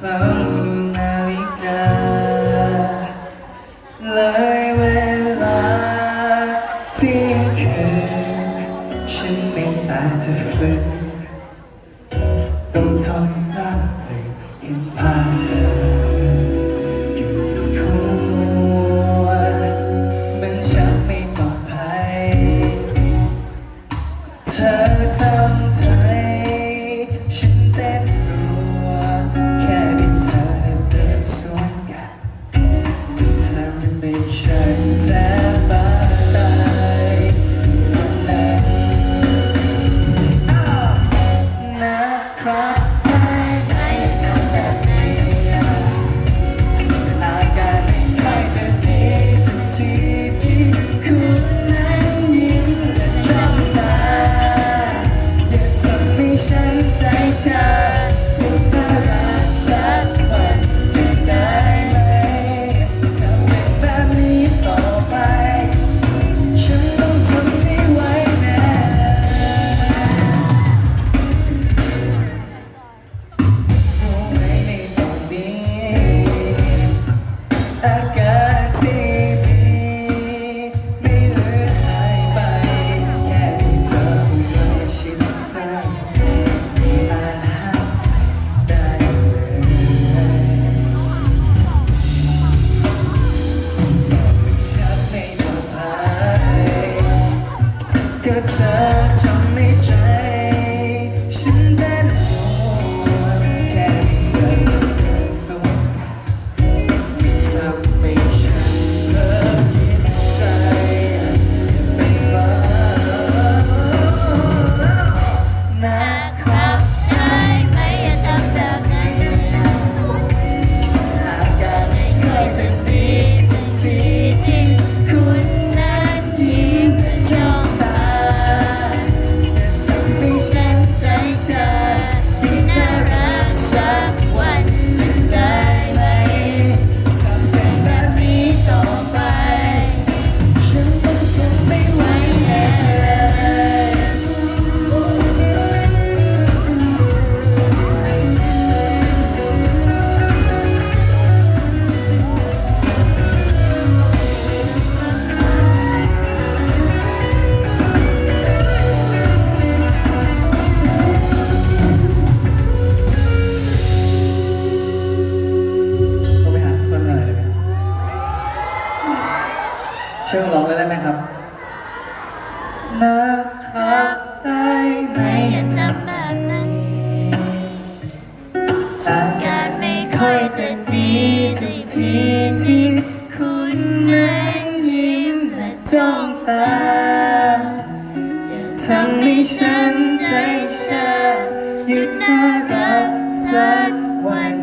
เฝ้าดูนาฬิกา เลยเวลาที่เคยฉันไม่อาจจะฟื้นต้องทนรับเลยเห็นภาเธออยู่บนหัวมันชักไม่ปลอดภัยเธอทำใจ time. ช่วยร้องเลยได้ไหมครับนะครับได้ไหมไม่อยากทำแบบนั้น อาการไม่ค่อยจะดีทุกทีที่คุณนั้นยิ้มและจ้องตาทำให้ฉันใจชาหยุดน่ารักสักวัน